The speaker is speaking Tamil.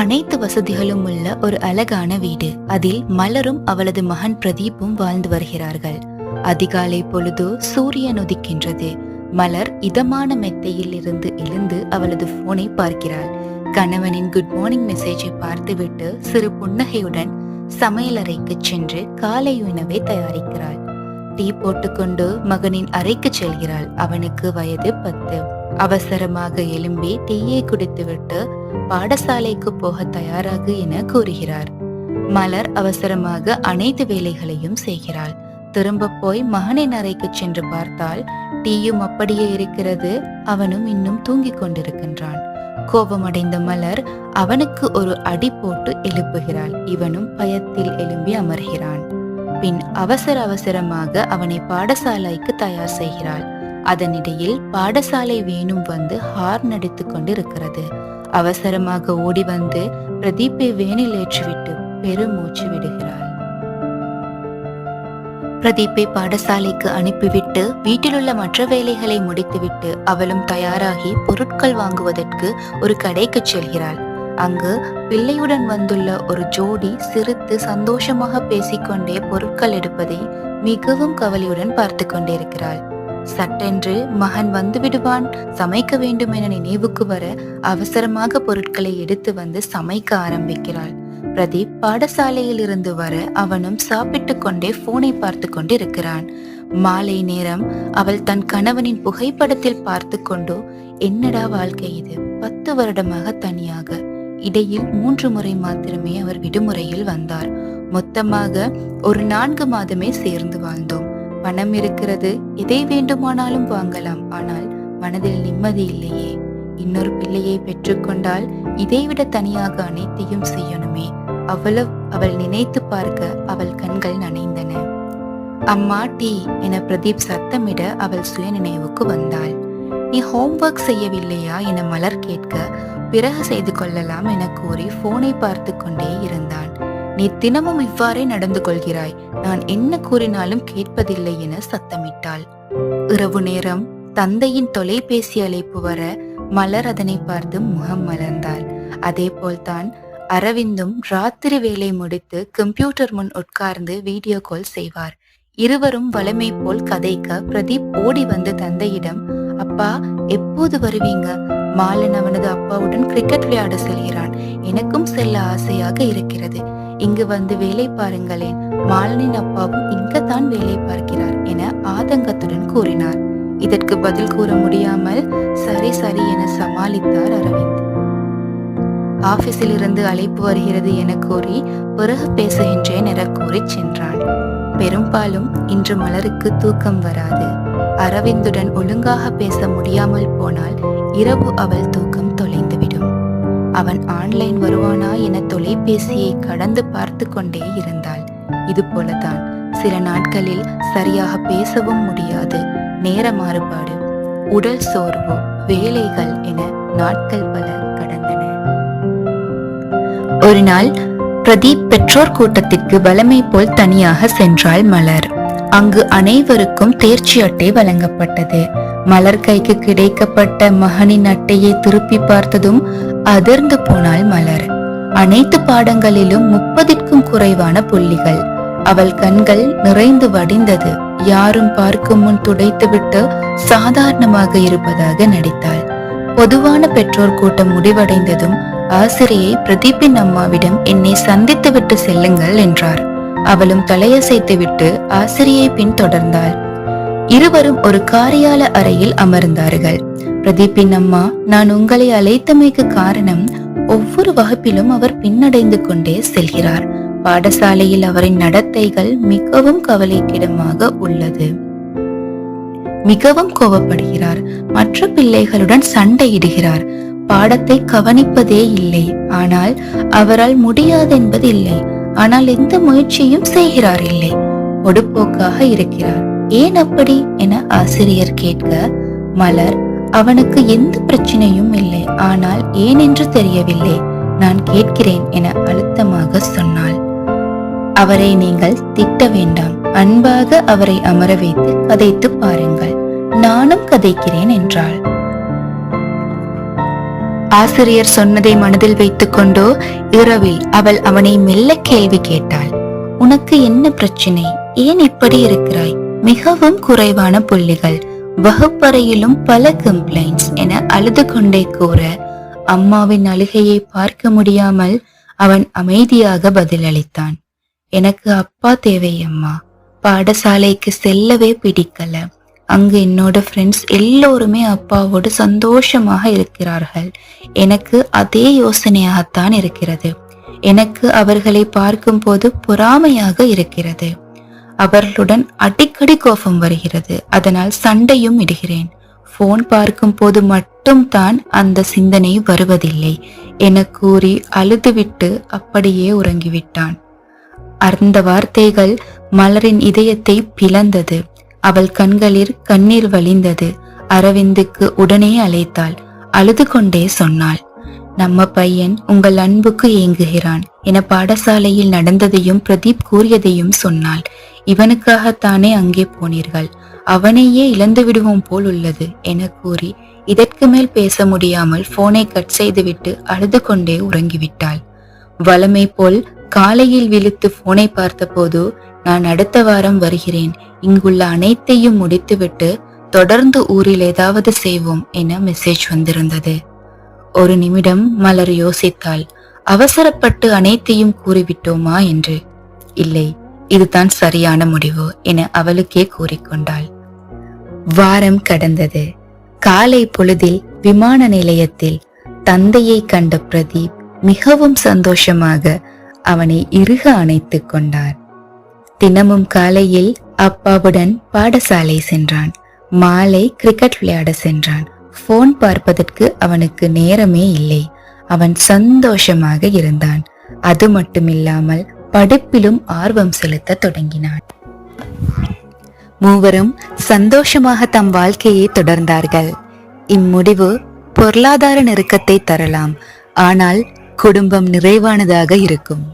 அனைத்து வசதிகளும் உள்ள ஒரு அழகான வீடு. அதில் மலரும் அவளது மகன் பிரதீப்பும் வாழ்ந்து வருகிறார்கள். அதிகாலை பொழுது சூரியன் உதிக்கின்றது. மலர் இதமான மெத்தையில் இருந்து எழுந்து அவளது போனை பார்க்கிறாள். கணவனின் குட் மார்னிங் மெசேஜை பார்த்துவிட்டு சிறு புன்னகையுடன் சமையலறைக்கு சென்று காலை உணவை தயாரிக்கிறாள். டீ போட்டுக்கொண்டு மகனின் அறைக்கு செல்கிறாள். அவனுக்கு வயது பத்து. அவசரமாக எழும்பி டீயை குடித்துவிட்டு பாடசாலைக்கு போக தயாராகு என கூறுகிறார். மலர் அவசரமாக அனைத்து வேலைகளையும் செய்கிறாள். திரும்ப போய் மகனின் அறைக்கு சென்று பார்த்தால் டீயும் அப்படியே இருக்கிறது. அவனும் இன்னும் தூங்கிக் கொண்டிருக்கின்றான். கோபமடைந்த மலர் அவனுக்கு ஒரு அடி போட்டு எழுப்புகிறாள். இவனும் பயத்தில் எழும்பி அமர்கிறான். பின் அவசர அவசரமாக அவனை பாடசாலைக்கு தயார் செய்கிறாள். அதனிடையில் பாடசாலை வேணும் வந்து ஹார்ன் அடித்துக் கொண்டிருக்கிறது. அவசரமாக ஓடி வந்து பிரதீப்பை வேனில் ஏற்றிவிட்டு பெருமூச்சு விடுகிறாள். பிரதீப்பை பாடசாலைக்கு அனுப்பிவிட்டு வீட்டிலுள்ள மற்ற வேலைகளை முடித்துவிட்டு அவளும் தயாராகி பொருட்கள் வாங்குவதற்கு ஒரு கடைக்கு செல்கிறாள். அங்கு பிள்ளையுடன் வந்துள்ள ஒரு ஜோடி சிரித்து சந்தோஷமாக பேசிக்கொண்டே பொருட்கள் எடுப்பதை மிகவும் கவலையுடன் பார்த்து கொண்டிருக்கிறாள். சட்டென்று மகன் வந்து விடுவான் சமைக்க வேண்டும் என நினைவுக்கு வர அவசரமாக பொருட்களை எடுத்து வந்து சமைக்க ஆரம்பிக்கிறாள். பிரதீப் பாடசாலையில் இருந்து வர அவனும் சாப்பிட்டு கொண்டே போனை பார்த்து கொண்டிருக்கிறான். மாலை நேரம் அவள் தன் கணவனின் புகைப்படத்தில் பார்த்து கொண்டோ என்னடா வாழ்க்கை இது? பத்து வருடமாக தனியாக. இடையில் மூன்று முறை மாத்திரமே அவர் விடுமுறையில் வந்தார். மொத்தமாக ஒரு நான்கு மாதமே சேர்ந்து வாழ்ந்தோம். பணம் இருக்கிறது. எதை வேண்டுமானாலும் வாங்கலாம். ஆனால் மனதில் நிம்மதி இல்லையே. இன்னொரு பிள்ளையை பெற்றுக்கொண்டால் இதைவிட தனியாக அனைத்தையும் செய்யணுமே. அவ்வளவு அவள் நினைத்து பார்க்க அவள் கண்கள் நனைந்தன. அம்மா டீ என பிரதீப் சத்தமிட அவள் சுய நினைவுக்கு வந்தாள். நீ ஹோம்ஒர்க் செய்யவில்லையா? என மலர் கேட்க பிறகு செய்து கொள்ளலாம் என கூறி போனை பார்த்து கொண்டே இருந்தான். நீ தினமும் இவ்வாறே நடந்து கொள்கிறாய். நான் என்ன கூறினாலும் கேட்பதில்லை என சத்தமிட்டாள். இரவு நேரம் தந்தையின் தொலைபேசி அழைப்பு வர மலர் அதனை பார்த்து முகம் மலர்ந்தாள். அதே போல்தான் அரவிந்தும் ராத்திரி வேலை முடித்து கம்ப்யூட்டர் முன் உட்கார்ந்து வீடியோ கால் செய்வார். இருவரும் வளமை போல் கதைக்க பிரதீப் ஓடி வந்து தந்தையிடம் அப்பா எப்போது வருவீங்க? மாலன் அவனது அப்பாவுடன் கிரிக்கெட் விளையாட செல்கிறான். எனக்கும் செல்ல ஆசையாக இருக்கிறது. இங்கு வந்து வேலை பாருங்களேன். மாலனின் அப்பாவும் இங்கத்தான் வேலை பார்க்கிறார் என ஆதங்கத்துடன் கூறினார். இதற்கு பதில் கூற முடியாமல் சரி சரி என சமாளித்தார் அரவிந்த். ஆபீஸில் இருந்து அழைப்பு வருகிறது என கூறி பிறகு பேசுகின்றேன் என கூறி சென்றான். பெரும்பாலும் இன்று மலருக்கு தூக்கம் வராது. அரவிந்துடன் ஒழுங்காக பேச முடியாமல் போனால் இரவு அவள் தூக்கம் தொலைந்துவிடும். அவன் ஆன்லைன் வருவானா என தொலைபேசியை கடந்து பார்த்து கொண்டே இருந்தாள். இது போலதான் சில நாட்களில் சரியாக பேசவும் முடியாது. நேர மாறுபாடு உடல் சோர்வு வேலைகள் என நாட்கள் பல கடந்தன. ஒரு நாள் பிரதீப் பெற்றோர் கூட்டத்திற்கு வலமை போல் தனியாக சென்றாள் மலர். அங்கு அனைவருக்கும் தேர்ச்சி அட்டை வழங்கப்பட்டது. மலர் கைக்கு கிடைக்கப்பட்ட மகனின் அட்டையை திருப்பி பார்த்ததும் அதிர்ந்து போனாள் மலர். அனைத்து பாடங்களிலும் முப்பதிற்கும் குறைவான புள்ளிகள். அவள் கண்கள் நிறைந்து வடிந்தது. யாரும் பார்க்கும் முன் துடைத்துவிட்டு சாதாரணமாக இருப்பதாக நடித்தாள். பொதுவான பெற்றோர் கூட்டம் முடிவடைந்ததும் ஆசிரியை பிரதீபின் அம்மாவிடம் என்னை சந்தித்துவிட்டு செல்லுங்கள் என்றார். அவளும் தலையசைத்துவிட்டு ஆசிரியை பின்தொடர்ந்தாள். இருவரும் ஒரு காரியால அறையில் அமர்ந்தார்கள். பிரதீப்பின் அம்மா நான் உங்களை அழைத்தமைக்கு காரணம் ஒவ்வொரு வகுப்பிலும் அவர் பின்னடைந்து கொண்டே செல்கிறார். பாடசாலையில் அவரின் நடத்தைகள் மிகவும் கவலைக்கிடமாக உள்ளது. மிகவும் கோபப்படுகிறார் மற்ற பிள்ளைகளுடன் சண்டையிடுகிறார். பாடத்தை கவனிப்பதே இல்லை. ஆனால் அவரால் முடியாதென்பது இல்லை. ஆனால் எந்த முயற்சியும் செய்கிறார் இல்லை. ஒடுப்போக்காக இருக்கிறார். ஏன் அப்படி என ஆசிரியர் கேட்க மலர் அவனுக்கு எந்த பிரச்சனையும் இல்லை. ஆனால் ஏன் என்று தெரியவில்லை. நான் கேட்கிறேன் என அழுத்தமாக சொன்னாள். அவரை நீங்கள் திட்ட வேண்டாம். அன்பாக அவரை அமர வைத்து கதைத்து பாருங்கள். நானும் கதைக்கிறேன் என்றாள். ஆசிரியர் சொன்னதை மனதில் வைத்துக்கொண்டோ இரவில் அவள் அவனை மெல்ல கேள்வி கேட்டாள். உனக்கு என்ன பிரச்சனை? ஏன் இப்படி இருக்கிறாய்? மிகவும் குறைவான புள்ளிகள். வகுப்பறையிலும் பல கம்ப்ளைண்ட்ஸ் என அழுது கொண்டே கூற அம்மாவின் அழுகையை பார்க்க முடியாமல் அவன் அமைதியாக பதிலளித்தான். எனக்கு அப்பா தேவை அம்மா பாடசாலைக்கு செல்லவே பிடிக்கல. அங்கு என்னோட ஃப்ரெண்ட்ஸ் எல்லோருமே அப்பாவோடு சந்தோஷமாக இருக்கிறார்கள். எனக்கு அதே யோசனையாகத்தான் இருக்கிறது. எனக்கு அவர்களை பார்க்கும்போது பொறாமையாக இருக்கிறது. அவர்களுடன் அடிக்கடி கோபம் வருகிறது. அதனால் சண்டையும் இடுகிறேன். போன் பார்க்கும் போது மட்டும் தான் அந்த சிந்தனை வருவதில்லை. என கூறி அழுதுவிட்டு அப்படியே உறங்கிவிட்டான். அந்த வார்த்தைகள் மலரின் இதயத்தை பிளந்தது. அவள் கண்களில் கண்ணீர் வழிந்தது. அரவிந்துக்கு உடனே அழைத்தாள். அழுது கொண்டே சொன்னாள் நம்ம பையன் உங்கள் அன்புக்கு ஏங்குகிறான் என பாடசாலையில் நடந்ததையும் பிரதீப் கூறியதையும் சொன்னாள். இவனுக்காகத்தானே அங்கே போனீர்கள். அவனையே இழந்து விடுவோம் போல் உள்ளது என கூறி இதற்கு மேல் பேச முடியாமல் போனை கட் செய்துவிட்டு அழுது கொண்டே உறங்கிவிட்டாள். வளமை போல் காலையில் விழித்து போனை பார்த்தபோது நான் அடுத்த வாரம் வருகிறேன். இங்குள்ள அனைத்தையும் முடித்துவிட்டு தொடர்ந்து ஊரில் ஏதாவது செய்வோம் என மெசேஜ் வந்திருந்தது. ஒரு நிமிடம் மலர் யோசித்தாள். அவசரப்பட்டு அனைத்தையும் கூறிவிட்டோமா என்று. இல்லை இதுதான் சரியான முடிவு என அவளுக்கே கூறிக்கொண்டாள். வாரம் கடந்தது. காலை பொழுதில் விமான நிலையத்தில் தந்தையை கண்ட பிரதீப் மிகவும் சந்தோஷமாக அவனை இறுக அணைத்துக் கொண்டார். தினமும் காலையில் அப்பாவுடன் பாடசாலை சென்றான். மாலை கிரிக்கெட் விளையாட சென்றான். போன் பார்ப்பதற்கு அவனுக்கு நேரமே இல்லை. அவன் சந்தோஷமாக இருந்தான். அது மட்டுமில்லாமல் படிப்பிலும் ஆர்வம் செலுத்த தொடங்கினான். மூவரும் சந்தோஷமாக தம் வாழ்க்கையை தொடர்ந்தார்கள். இம்முடிவு பொருளாதார நெருக்கத்தை தரலாம். ஆனால் குடும்பம் நிறைவானதாக இருக்கும்.